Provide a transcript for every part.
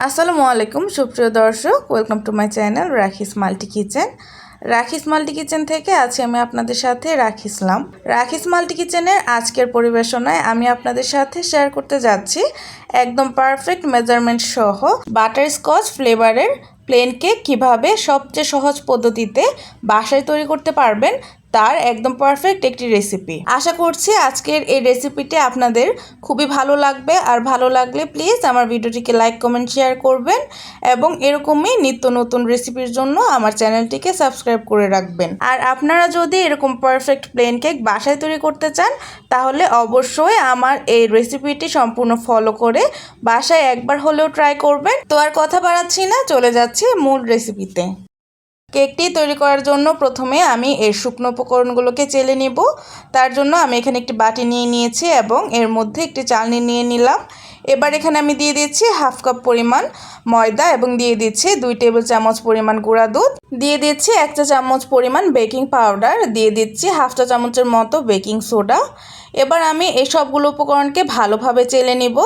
আসসালামু আলাইকুম, সুপ্রিয় দর্শক welcome to my channel Rakhi's multi kitchen Rakhi's multi kitchen থেকে আছি আমি আপনাদের সাথে রাখিসলাম রাখিস মাল্টি কিচেনের আজকের পরিবেশনায় আমি আপনাদের সাথে শেয়ার করতে যাচ্ছি একদম পারফেক্ট মেজারমেন্ট সহ বাটার স্কচ ফ্লেভারের প্লেন কেক কীভাবে সবচেয়ে সহজ পদ্ধতিতে বাসায় তৈরি করতে পারবেন তার একদম পারফেক্ট একটি রেসিপি আশা করছি আজকের এই রেসিপিটি আপনাদের খুবই ভালো লাগবে। আর ভালো লাগলে প্লিজ আমার ভিডিওটিকে লাইক কমেন্ট শেয়ার করবেন এবং এরকমই নিত্য নতুন রেসিপির জন্য আমার চ্যানেলটিকে সাবস্ক্রাইব করে রাখবেন। আর আপনারা যদি এরকম পারফেক্ট প্লেন কেক বাসায় তৈরি করতে চান, তাহলে অবশ্যই আমার এই রেসিপিটি সম্পূর্ণ ফলো করে বাসায় একবার হলেও ট্রাই করবেন। তো আর কথা বাড়াচ্ছি না, চলে যাচ্ছি মূল রেসিপিতে কেকটি তৈরি করার জন্য প্রথমে আমি এর শুকনো উপকরণগুলোকে চেলে নিব। তার জন্য আমি এখানে একটি বাটি নিয়ে নিয়েছি এবং এর মধ্যে একটি চালনি নিয়ে নিলাম। এবার এখানে আমি দিয়ে দিচ্ছি হাফ কাপ পরিমাণ ময়দা এবং দিয়ে দিচ্ছি দুই টেবিল চামচ পরিমাণ গুঁড়া দুধ। দিয়ে দিচ্ছি এক চা চামচ পরিমাণ বেকিং পাউডার। দিয়ে দিচ্ছি হাফ চা চামচের মতো বেকিং সোডা। এবার আমি এই সবগুলো উপকরণকে ভালোভাবে চেলে নিব।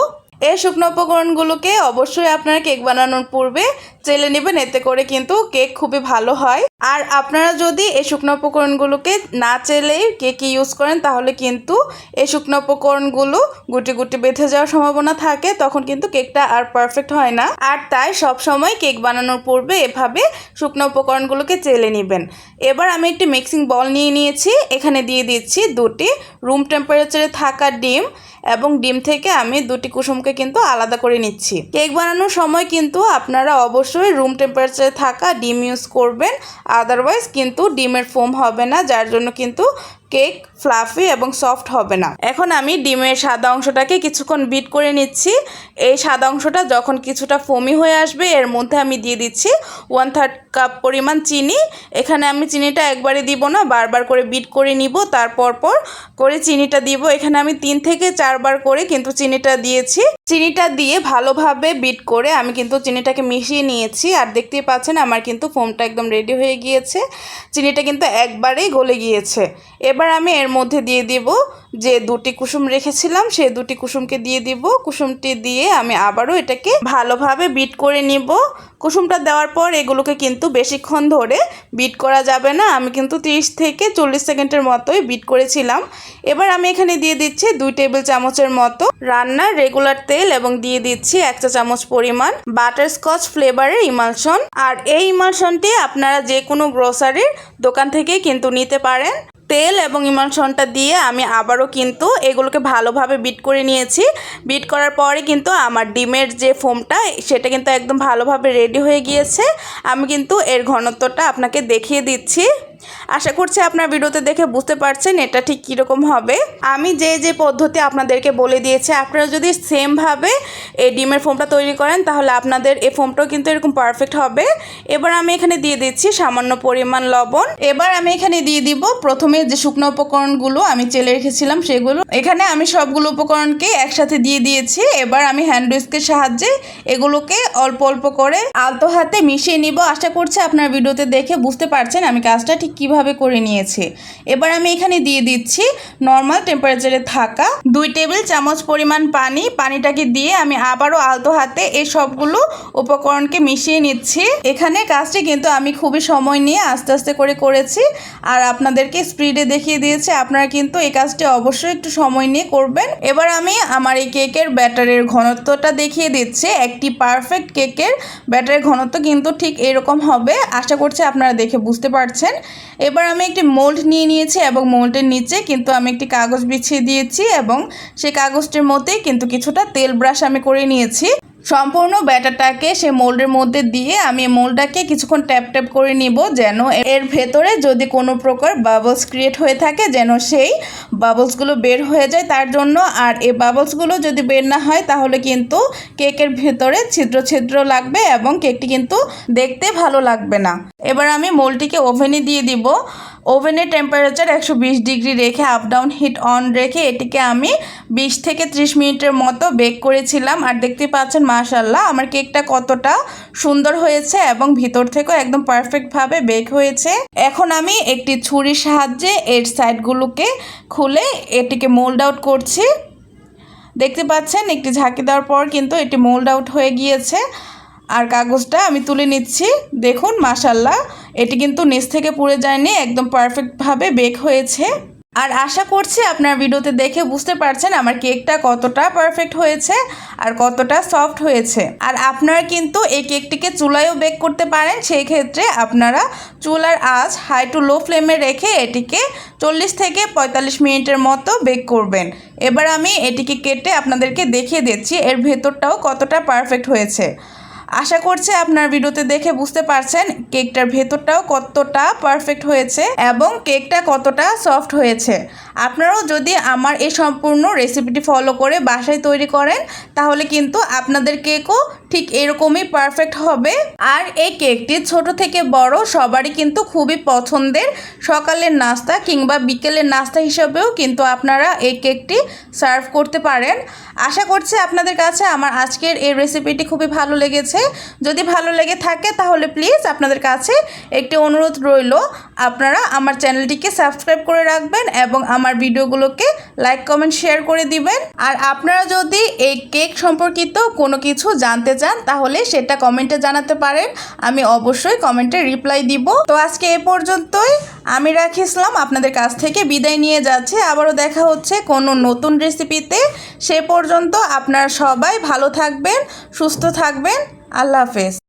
এই শুকনো উপকরণগুলোকে অবশ্যই আপনারা কেক বানানোর পূর্বে চেলে নেবেন, এতে করে কিন্তু কেক খুবই ভালো হয়। আর আপনারা যদি এই শুকনো উপকরণগুলোকে না চেলেই কেক ইউজ করেন, তাহলে কিন্তু এই শুকনো উপকরণগুলো গুটি গুটি বেঁধে যাওয়ার সম্ভাবনা থাকে, তখন কিন্তু কেকটা আর পারফেক্ট হয় না। আর তাই সব সময় কেক বানানোর পূর্বে এভাবে শুকনো উপকরণগুলোকে চেলে নেবেন। এবার আমি একটি মিক্সিং বল নিয়ে নিয়েছি, এখানে দিয়ে দিচ্ছি দুটি রুম টেম্পারেচারে থাকা ডিম। এবং ডিম থেকে আমি দুটি কুসুমকে কিন্তু আলাদা করে নিচ্ছি। কেক বানানোর সময় কিন্তু আপনারা অবশ্যই রুম টেম্পারেচারে থাকা ডিম ইউজ করবেন আদারওয়াইজ কিন্তু ডিমের ফোম হবে না, যার জন্য কিন্তু কেক ফ্লাফি এবং সফট হবে না। এখন আমি ডিমের সাদা অংশটাকে কিছুক্ষণ বিট করে নিচ্ছি। এই সাদা অংশটা যখন কিছুটা ফোমি হয়ে আসবে, এর মধ্যে আমি দিয়ে দিচ্ছি ওয়ান থার্ড কাপ পরিমাণ চিনি। এখানে আমি চিনিটা একবারে দিব না, বারবার করে বিট করে নিব, তারপর পর করে চিনিটা দিব। এখানে আমি তিন থেকে চারবার করে কিন্তু চিনিটা দিয়েছি। চিনিটা দিয়ে ভালোভাবে বিট করে আমি কিন্তু চিনিটাকে মিশিয়ে নিয়েছি। আর দেখতেই পাচ্ছেন, আমার কিন্তু ফোমটা একদম রেডি হয়ে গিয়েছে। চিনিটা কিন্তু একবারেই গলে গিয়েছে। এবার আমি এর মধ্যে দিয়ে দিব যে দুটি কুসুম রেখেছিলাম সেই দুটি কুসুমকে দিয়ে দিব। কুসুমটি দিয়ে আমি আবারও এটাকে ভালোভাবে বিট করে নিব। কুসুমটা দেওয়ার পর এগুলোকে কিন্তু বেশিক্ষণ ধরে বিট করা যাবে না। আমি কিন্তু 30 থেকে চল্লিশ সেকেন্ডের মতোই বিট করেছিলাম। এবার আমি এখানে দিয়ে দিচ্ছি দুই টেবিল চামচের মতো রান্নার রেগুলার তেল এবং দিয়ে দিচ্ছি এক চা চামচ পরিমাণ বাটার স্কচ ফ্লেভারের ইমালশন। আর এই ইমালশনটি আপনারা যে কোনো গ্রোসারির দোকান থেকেই কিন্তু নিতে পারেন। তেল এবং ইমালশনটা দিয়ে আমি আবারও কিন্তু এগুলোকে ভালোভাবে বিট করে নিয়েছি। বিট করার পরে কিন্তু আমার ডিমের যে ফোমটা, সেটা কিন্তু একদম ভালোভাবে রেডি হয়ে গিয়েছে। আমি কিন্তু এর ঘনত্বটা আপনাকে দেখিয়ে দিচ্ছি। আশা করছি আপনার ভিডিওতে দেখে বুঝতে পারছেন এটা ঠিক কীরকম হবে। আমি যে যে পদ্ধতি আপনাদেরকে বলে দিয়েছি, আপনারা যদি সেমভাবে এই ডিমের ফোমটা তৈরি করেন, তাহলে আপনাদের এই ফোমটাও কিন্তু এরকম পারফেক্ট হবে। এবার আমি এখানে দিয়ে দিচ্ছি সামান্য পরিমাণ লবণ। এবার আমি এখানে দিয়ে দিব প্রথমে যে শুকনো উপকরণগুলো আমি চেলে রেখেছিলাম সেগুলো। এখানে আমি সবগুলো উপকরণকে একসাথে দিয়ে দিয়েছি। এবার আমি হ্যান্ড উইস্কের সাহায্যে এগুলোকে অল্প অল্প করে আলতো হাতে মিশিয়ে নিব। আশা করছি আপনার ভিডিওতে দেখে বুঝতে পারছেন আমি কাজটা ঠিক কীভাবে করে নিয়েছি? এবার আমি এখানে দিয়ে দিচ্ছি নর্মাল টেম্পারেচারে থাকা দুই টেবিল চামচ পরিমাণ পানি। পানিটাকে দিয়ে আমি আবারও আলতো হাতে এই সবগুলো উপকরণকে মিশিয়ে নিচ্ছি। এখানে কাজটি কিন্তু আমি খুবই সময় নিয়ে আস্তে আস্তে করে করেছি আর আপনাদেরকে স্পিডে দেখিয়ে দিয়েছি। আপনারা কিন্তু এই কাজটি অবশ্যই একটু সময় নিয়ে করবেন। এবার আমি আমার এই কেকের ব্যাটারের ঘনত্বটা দেখিয়ে দিচ্ছি। একটি পারফেক্ট কেকের ব্যাটারের ঘনত্ব কিন্তু ঠিক এরকম হবে। আশা করছি আপনারা দেখে বুঝতে পারছেন। এবার আমি একটি মোল্ড নিয়ে নিয়েছি এবং মোল্ডের নিচে কিন্তু আমি একটি কাগজ বিছিয়ে দিয়েছি এবং সেই কাগজটির মতেই কিন্তু কিছুটা তেল ব্রাশ আমি করে নিয়েছি। সম্পূর্ণ ব্যাটারটাকে সে মোল্ডের মধ্যে দিয়ে আমি মোল্ডটাকে কিছুক্ষণ ট্যাপ ট্যাপ করে নিব যেন এর ভেতরে যদি কোনো প্রকার বাবলস ক্রিয়েট হয়ে থাকে, যেন সেই বাবলসগুলো বের হয়ে যায় তার জন্য। আর এই বাবলসগুলো যদি বের না হয়, তাহলে কিন্তু কেকের ভেতরে ছিদ্র ছিদ্র লাগবে এবং কেকটি কিন্তু দেখতে ভালো লাগবে না। এবার আমি মোলটিকে ওভেনে দিয়ে দিব। ওভেনের টেম্পারেচার একশো বিশ ডিগ্রি রেখে আপ ডাউন হিট অন রেখে এটিকে আমি বিশ থেকে ত্রিশ মিনিটের মতো বেক করেছিলাম। আর দেখতে পাচ্ছেন মাশাল্লাহ আমার কেকটা কতটা সুন্দর হয়েছে এবং ভিতর থেকেও একদম পারফেক্টভাবে বেক হয়েছে। এখন আমি একটি ছুরির সাহায্যে এর সাইডগুলোকে খুলে এটিকে মোল্ড আউট করছি। দেখতে পাচ্ছেন, একটি ঝাঁকি দেওয়ার পর কিন্তু এটি মোল্ড আউট হয়ে গিয়েছে। আর কাগজটা আমি তুলে নিচ্ছি। দেখুন মাসাল্লাহ এটি কিন্তু নিচ থেকে পুড়ে যায়নি, একদম পারফেক্টভাবে বেক হয়েছে। আর আশা করছি আপনার ভিডিওতে দেখে বুঝতে পারছেন আমার কেকটা কতটা পারফেক্ট হয়েছে আর কতটা সফট হয়েছে। আর আপনারা কিন্তু এই কেকটিকে চুলায়ও বেক করতে পারেন সেই ক্ষেত্রে আপনারা চুলার আঁচ হাই টু লো ফ্লেমে রেখে এটিকে চল্লিশ থেকে পঁয়তাল্লিশ মিনিটের মতো বেক করবেন। এবার আমি এটিকে কেটে আপনাদেরকে দেখিয়ে দিচ্ছি, এর ভেতরটাও কতটা পারফেক্ট হয়েছে। আশা করছি আপনার ভিডিওতে দেখে বুঝতে পারছেন কেকটার ভেতরটাও কতটা পারফেক্ট হয়েছে এবং কেকটা কতটা সফট হয়েছে। আপনারাও যদি আমার এই সম্পূর্ণ রেসিপিটি ফলো করে বাসায় তৈরি করেন, তাহলে কিন্তু আপনাদের কেকও ঠিক এরকমই পারফেক্ট হবে। আর এই কেকটি ছোট থেকে বড়, সবারই কিন্তু খুবই পছন্দের। সকালের নাস্তা কিংবা বিকেলের নাস্তা হিসাবেও কিন্তু আপনারা এই কেকটি সার্ভ করতে পারেন। আশা করছি আপনাদের কাছে আমার আজকের এই রেসিপিটি খুবই ভালো লেগেছে। যদি ভালো লেগে থাকে তাহলে প্লিজ আপনাদের কাছে একটি অনুরোধ রইল। আপনারা আমার চ্যানেলটিকে সাবস্ক্রাইব করে রাখবেন এবং আমার ভিডিওগুলোকে লাইক কমেন্ট শেয়ার করে দিবেন। আর আপনারা যদি এই কেক সম্পর্কিত কোনো কিছু জানতে চান তাহলে সেটা কমেন্টে জানাতে পারেন। আমি অবশ্যই কমেন্টে রিপ্লাই দিব। তো আজকে এ পর্যন্তই। আমি রাখি ইসলাম আপনাদের কাছ থেকে বিদায় নিয়ে যাচ্ছে। আবারও দেখা হচ্ছে কোনো নতুন রেসিপিতে সে পর্যন্ত আপনারা সবাই ভালো থাকবেন, সুস্থ থাকবেন। আল্লাহ হাফেজ।